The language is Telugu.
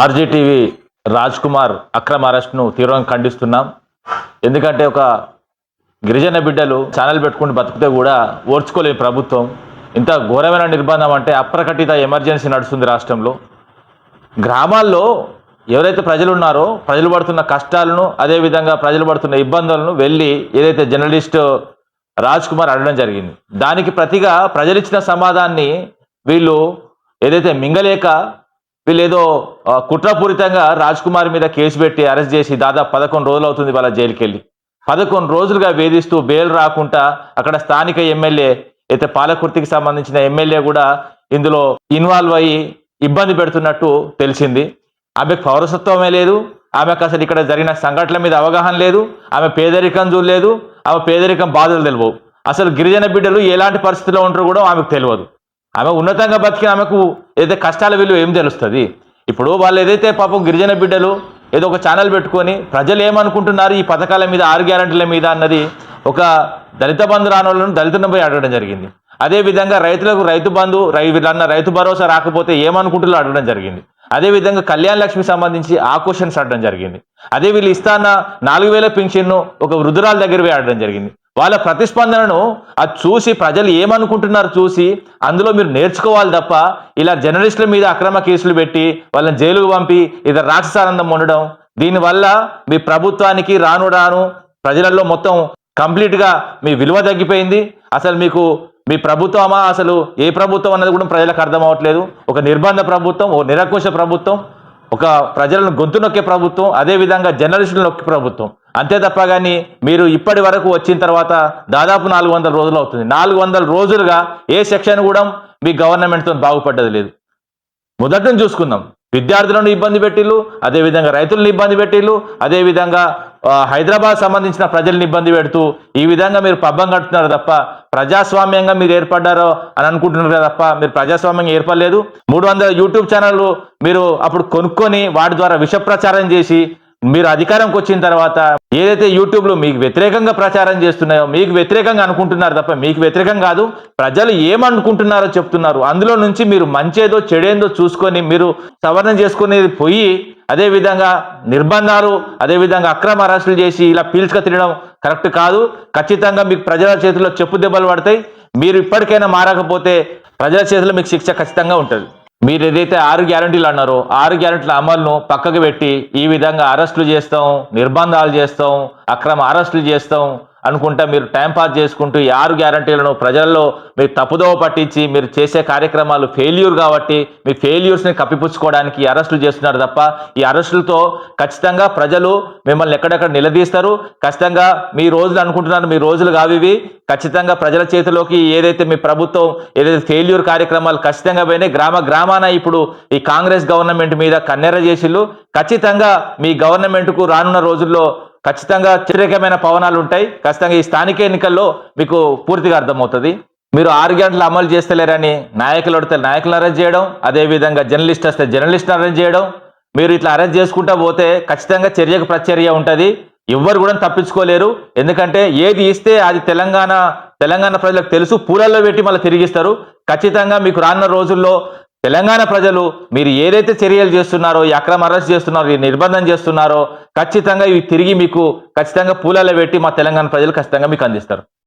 ఆర్జీటీవీ రాజ్ కుమార్ అక్రమ అరెస్ట్ను తీవ్రంగా ఖండిస్తున్నాం. ఎందుకంటే ఒక గిరిజన బిడ్డలు ఛానల్ పెట్టుకుని బతికితే కూడా ఓర్చుకోలేని ప్రభుత్వం. ఇంత ఘోరమైన నిర్బంధం అంటే అప్రకటిత ఎమర్జెన్సీ నడుస్తుంది రాష్ట్రంలో. గ్రామాల్లో ఎవరైతే ప్రజలు ఉన్నారో ప్రజలు పడుతున్న కష్టాలను అదేవిధంగా ప్రజలు పడుతున్న ఇబ్బందులను వెళ్ళి ఏదైతే జర్నలిస్ట్ రాజ్ కుమార్ అడగడం జరిగింది. దానికి ప్రతిగా ప్రజలు ఇచ్చిన సమాధాన్ని వీళ్ళు ఏదైతే మింగలేక వీళ్ళు ఏదో కుట్రపూరితంగా రాజ్ కుమార్ మీద కేసు పెట్టి అరెస్ట్ చేసి దాదాపు పదకొండు రోజులు అవుతుంది వాళ్ళ జైలుకి వెళ్ళి పదకొండు రోజులుగా వేధిస్తూ బెయిల్ రాకుండా అక్కడ స్థానిక ఎమ్మెల్యే అయితే పాలకుర్తికి సంబంధించిన ఎమ్మెల్యే కూడా ఇందులో ఇన్వాల్వ్ అయ్యి ఇబ్బంది పెడుతున్నట్టు తెలిసింది. ఆమెకు పౌరసత్వమే లేదు ఆమెకు అసలు ఇక్కడ జరిగిన సంఘటనల మీద అవగాహన లేదు ఆమె పేదరికం చూడలేదు ఆమె పేదరికం బాధలు తెలియవు. అసలు గిరిజన బిడ్డలు ఎలాంటి పరిస్థితిలో ఉంటారో కూడా ఆమెకు తెలియదు. ఆమె ఉన్నతంగా బతికిన ఆమెకు ఏదైతే కష్టాల విలువ ఏం తెలుస్తుంది? ఇప్పుడు వాళ్ళు ఏదైతే పాపం గిరిజన బిడ్డలు ఏదో ఒక ఛానల్ పెట్టుకొని ప్రజలు ఏమనుకుంటున్నారు ఈ పథకాల మీద ఆరు గ్యారంటీల మీద అన్నది ఒక దళిత బంధు రానోళ్ళను దళితులను పోయి అడగడం జరిగింది. అదే విధంగా రైతులకు రైతు బంధు రై వీళ్ళన్న రైతు భరోసా రాకపోతే ఏమనుకుంటున్నారో అడగడం జరిగింది. అదే విధంగా కళ్యాణ లక్ష్మి సంబంధించి ఆ క్వశ్చన్స్ ఆడడం జరిగింది. అదే వీళ్ళు ఇస్తాన్న నాలుగు వేల పింఛన్ను ఒక వృద్ధురాల దగ్గర పోయి అడగడం జరిగింది. వాళ్ళ ప్రతిస్పందనను అది చూసి ప్రజలు ఏమనుకుంటున్నారు చూసి అందులో మీరు నేర్చుకోవాలి తప్ప ఇలా జర్నలిస్టుల మీద అక్రమ కేసులు పెట్టి వాళ్ళని జైలుకు పంపి ఇతర రాక్షసానందం ఉండడం దీనివల్ల మీ ప్రభుత్వానికి రాను రాను ప్రజలలో మొత్తం కంప్లీట్గా మీ విలువ తగ్గిపోయింది. అసలు మీకు మీ ప్రభుత్వమా? అసలు ఏ ప్రభుత్వం అన్నది కూడా ప్రజలకు అర్థం అవ్వట్లేదు. ఒక నిర్బంధ ప్రభుత్వం ఒక నిరకుశ ప్రభుత్వం ఒక ప్రజలను గొంతు నొక్కే ప్రభుత్వం అదే విధంగా జర్నలిస్టులు నొక్కే ప్రభుత్వం. అంతే తప్ప కానీ మీరు ఇప్పటి వరకు వచ్చిన తర్వాత దాదాపు నాలుగు వందల రోజులు అవుతుంది. నాలుగు వందల రోజులుగా ఏ సెక్షన్ కూడా మీ గవర్నమెంట్తో బాగుపడ్డది లేదు. మొదటి చూసుకుందాం. విద్యార్థులను ఇబ్బంది పెట్టిళ్ళు అదేవిధంగా రైతులను ఇబ్బంది పెట్టిళ్ళు అదేవిధంగా హైదరాబాద్ సంబంధించిన ప్రజల్ని ఇబ్బంది పెడుతూ ఈ విధంగా మీరు పబ్బం కడుతున్నారు తప్ప ప్రజాస్వామ్యంగా మీరు ఏర్పడ్డారో అని అనుకుంటున్నారు తప్ప మీరు ప్రజాస్వామ్యంగా ఏర్పడలేదు. మూడు వందల యూట్యూబ్ ఛానళ్ళు మీరు అప్పుడు కొనుక్కొని వాటి ద్వారా విష ప్రచారం చేసి మీరు అధికారంకి వచ్చిన తర్వాత ఏదైతే యూట్యూబ్లో మీకు వ్యతిరేకంగా ప్రచారం చేస్తున్నాయో మీకు వ్యతిరేకంగా అనుకుంటున్నారు తప్ప మీకు వ్యతిరేకం కాదు. ప్రజలు ఏమనుకుంటున్నారో చెప్తున్నారు. అందులో నుంచి మీరు మంచేదో చెడేందో చూసుకొని మీరు సవరణ చేసుకునేది పోయి అదేవిధంగా నిర్బంధాలు అదే విధంగా అక్రమ అరెస్టులు చేసి ఇలా పీల్చుక తినడం కరెక్ట్ కాదు. ఖచ్చితంగా మీకు ప్రజల చేతిలో చెప్పు దెబ్బలు పడతాయి. మీరు ఇప్పటికైనా మారకపోతే ప్రజల చేతిలో మీకు శిక్ష ఖచ్చితంగా ఉంటుంది. మీరు ఏదైతే ఆరు గ్యారంటీలు అన్నారో ఆరు గ్యారంటీల అమలును పక్కకు పెట్టి ఈ విధంగా అరెస్టులు చేస్తాం నిర్బంధాలు చేస్తాం అక్రమ అరెస్టులు చేస్తాం అనుకుంటా మీరు టైంపాస్ చేసుకుంటూ ఈ ఆరు గ్యారంటీలను ప్రజల్లో మీరు తప్పుదోవ పట్టించి మీరు చేసే కార్యక్రమాలు ఫెయిల్యూర్ కాబట్టి మీ ఫెయిల్యూర్స్ని కప్పిపుచ్చుకోవడానికి ఈ అరెస్టులు చేస్తున్నారు తప్ప ఈ అరెస్టులతో ఖచ్చితంగా ప్రజలు మిమ్మల్ని ఎక్కడెక్కడ నిలదీస్తారు. ఖచ్చితంగా మీ రోజులు అనుకుంటున్నారు మీ రోజులు కావివి ఖచ్చితంగా ప్రజల చేతిలోకి ఏదైతే మీ ప్రభుత్వం ఏదైతే ఫెయిల్యూర్ కార్యక్రమాలు ఖచ్చితంగా పోయినాయి గ్రామ గ్రామాన ఇప్పుడు ఈ కాంగ్రెస్ గవర్నమెంట్ మీద కన్నెర చేసిళ్ళు. ఖచ్చితంగా మీ గవర్నమెంట్కు రానున్న రోజుల్లో ఖచ్చితంగా వ్యతిరేకమైన పవనాలు ఉంటాయి. ఖచ్చితంగా ఈ స్థానిక ఎన్నికల్లో మీకు పూర్తిగా అర్థమవుతుంది. మీరు ఆరు గంటలు అమలు చేస్తలేరని నాయకులు అడితే నాయకులు అరెస్ట్ చేయడం అదేవిధంగా జర్నలిస్ట్ వస్తే జర్నలిస్ట్ అరెస్ట్ చేయడం మీరు ఇట్లా అరెస్ట్ చేసుకుంటా పోతే ఖచ్చితంగా చర్యకు ప్రచర్య ఉంటుంది. ఎవ్వరు కూడా తప్పించుకోలేరు. ఎందుకంటే ఏది ఇస్తే అది తెలంగాణ తెలంగాణ ప్రజలకు తెలుసు. పూలల్లో పెట్టి మళ్ళీ తిరిగిస్తారు. ఖచ్చితంగా మీకు రానున్న రోజుల్లో తెలంగాణ ప్రజలు మీరు ఏదైతే చర్యలు చేస్తున్నారో ఈ అక్రమ అరెస్ట్ చేస్తున్నారో ఈ నిర్బంధం చేస్తున్నారో ఖచ్చితంగా ఇవి తిరిగి మీకు ఖచ్చితంగా పూలలో పెట్టి మా తెలంగాణ ప్రజలు ఖచ్చితంగా మీకు అందిస్తారు.